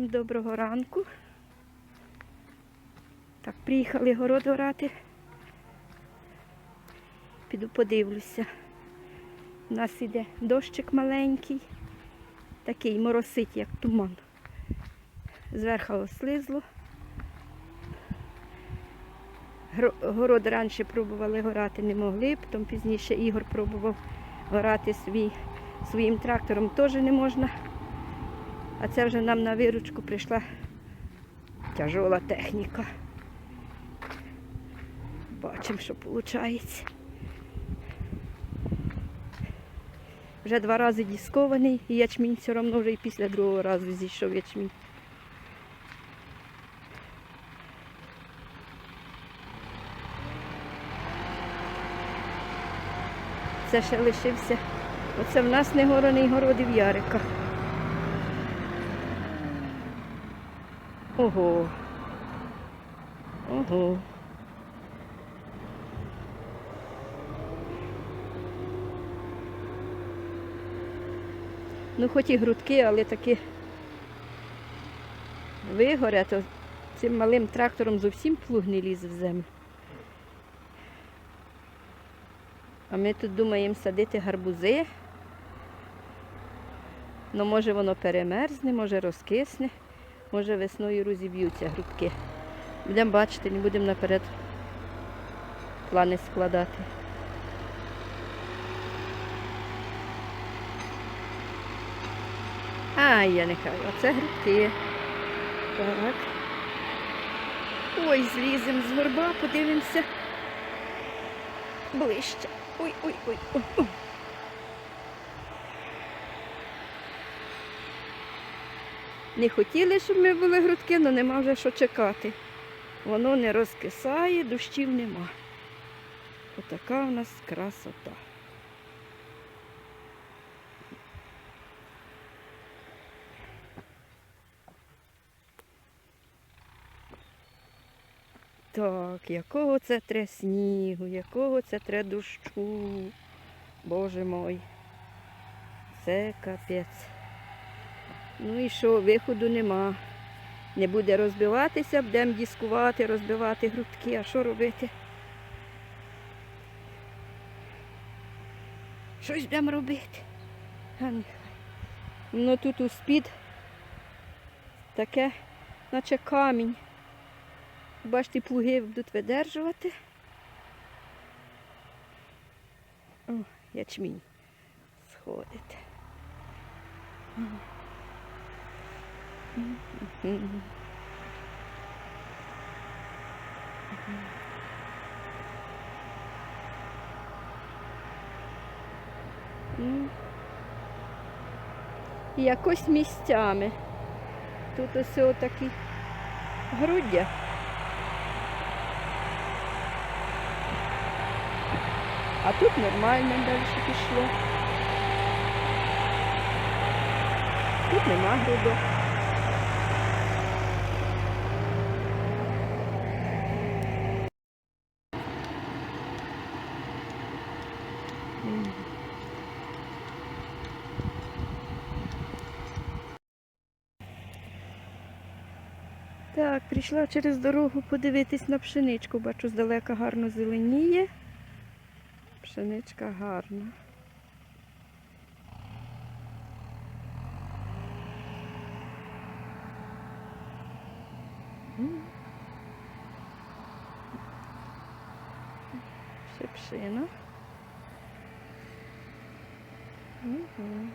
Всім доброго ранку. Так, приїхали город орати. Піду подивлюся. У нас іде дощик маленький, такий моросить, як туман. Зверху ослизло. Гро- Город раніше пробували горати, не могли, потім пізніше Ігор пробував горати свій, своїм трактором, теж не можна. А це вже нам на виручку прийшла тяжола техніка. Бачимо, що виходить. Вже два рази дискований, і ячмінь все одно вже і після другого разу зійшов ячмінь. Це ще лишився. Оце в нас не гораний городи в Ого. Ого. Ну, хоч і грудки, але таки вигорять, то цим малим трактором зовсім плуг не лізе в землю. А ми тут думаємо садити гарбузи. Ну, може воно перемерзне, може розкисне, може весною розіб'ються грудки. Будемо бачити, не будемо наперед плани складати. А, я нехай, оце грудки. Так. Ой, зліземо з горба, подивимося ближче. Ой, ой, ой, ой. ой. Не хотіли, щоб ми були грудки, але нема вже що чекати. Воно не розкисає, дощів нема. Отака у нас красота. Так, якого це тре снігу, якого це тре дощу. Боже мой. Це капець. Ну і що, виходу нема. Не буде розбиватися, будемо дискувати, розбивати грудки. А що робити? Щось будемо робити. А нехай. Ну тут у спід таке, наче камінь. Бачите, плуги будуть видержувати. О, ячмінь сходить. І Якось місцями. Тут ось отакі груддя. А тут нормально далі пішло. Тут нема грудок. Так, прийшла через дорогу подивитись на пшеничку. Бачу, здалека гарно зеленіє. Пшеничка гарна. М. Шипшина. Угу.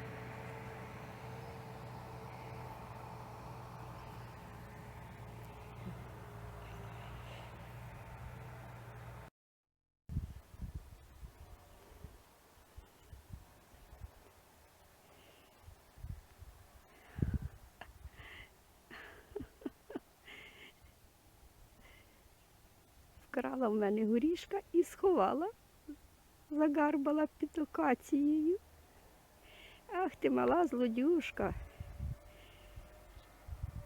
Вкрала в мене горішка і сховала, загарбала під локацією. Ах ти мала злодюшка.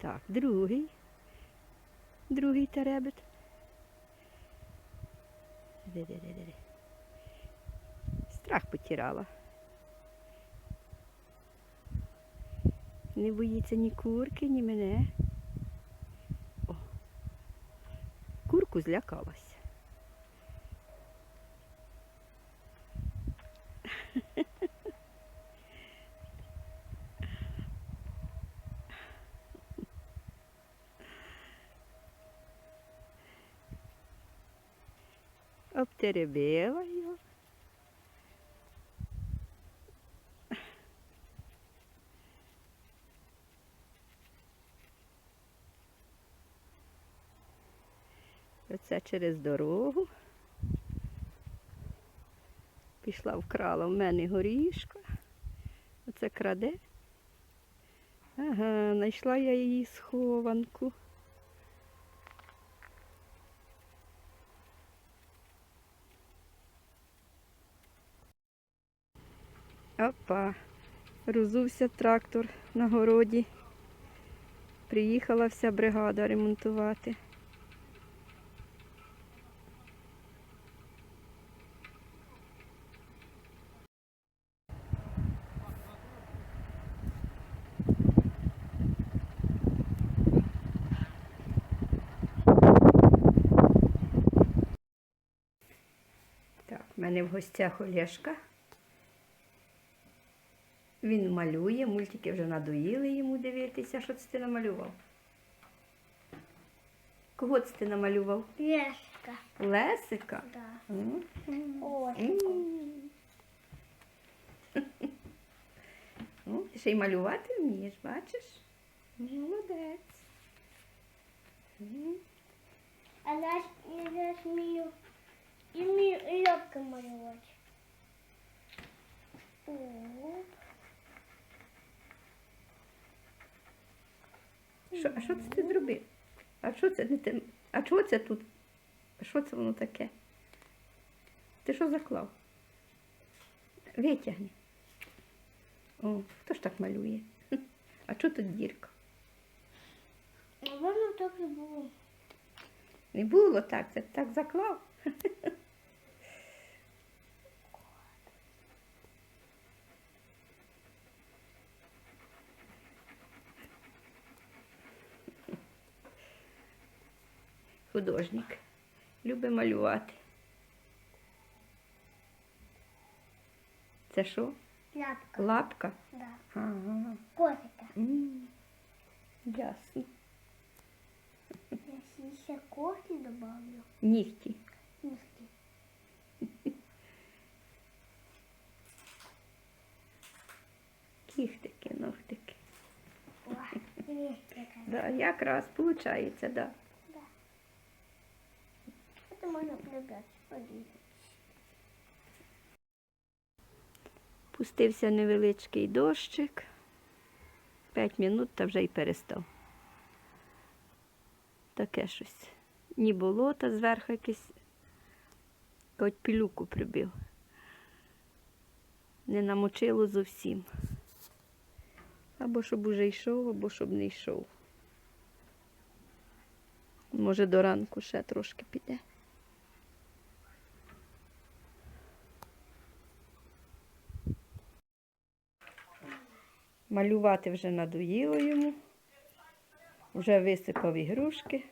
Так, другий. Другий теребет. Страх потирала. Не боїться ні курки, ні мене. Курку злякалася. Обтеребила Оце через дорогу. Пішла вкрала в мене горішка. Оце краде. Ага, знайшла я її схованку. Опа, розувся трактор на городі. Приїхала вся бригада ремонтувати. Так, в мене в гостях Олешка. Він малює, мультики вже надоїли йому дивитися. Що це ти намалював? Кого це ти намалював? Лешка. Лесика? Да. М. Ось. М. Ну, Ти ще й малювати вмієш, бачиш? Молодець. А я вмію, і легко малювати. О, Що, а що це ти зробив? А що це не ти? А чого це тут? А Що це воно таке? Ти що заклав? Витягни. О, хто ж так малює? А чого тут дірка? Напевно, так і було. Не було так, це так заклав. Художник. Любить малювати. Це що? Ляпка. Лапка? Да. Ага. Котика. М, Ясно. Я ще кофе добавлю. Нігті. Нігті. Кіхтики, ногтики. Нігті. Да, якраз виходить, да. Можна прибрати. Пустився невеличкий дощик. П'ять минут та вже й перестав. Таке щось. Ні болота зверху якесь, хоч пілюку прибив. Не намочило зовсім. Або щоб уже йшов, або щоб не йшов. Може, до ранку ще трошки піде. Малювати вже надоїло йому. Вже висипав ігрушки.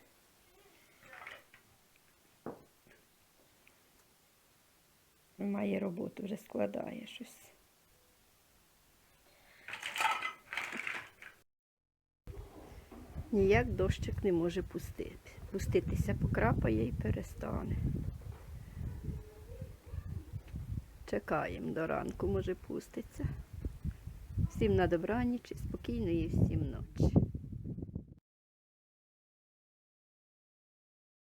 Має роботу, вже складає щось. Ніяк дощик не може пустити. Пуститися покрапає і перестане. Чекаємо до ранку, може пуститься. Всім на добраніч спокійної всім ночі.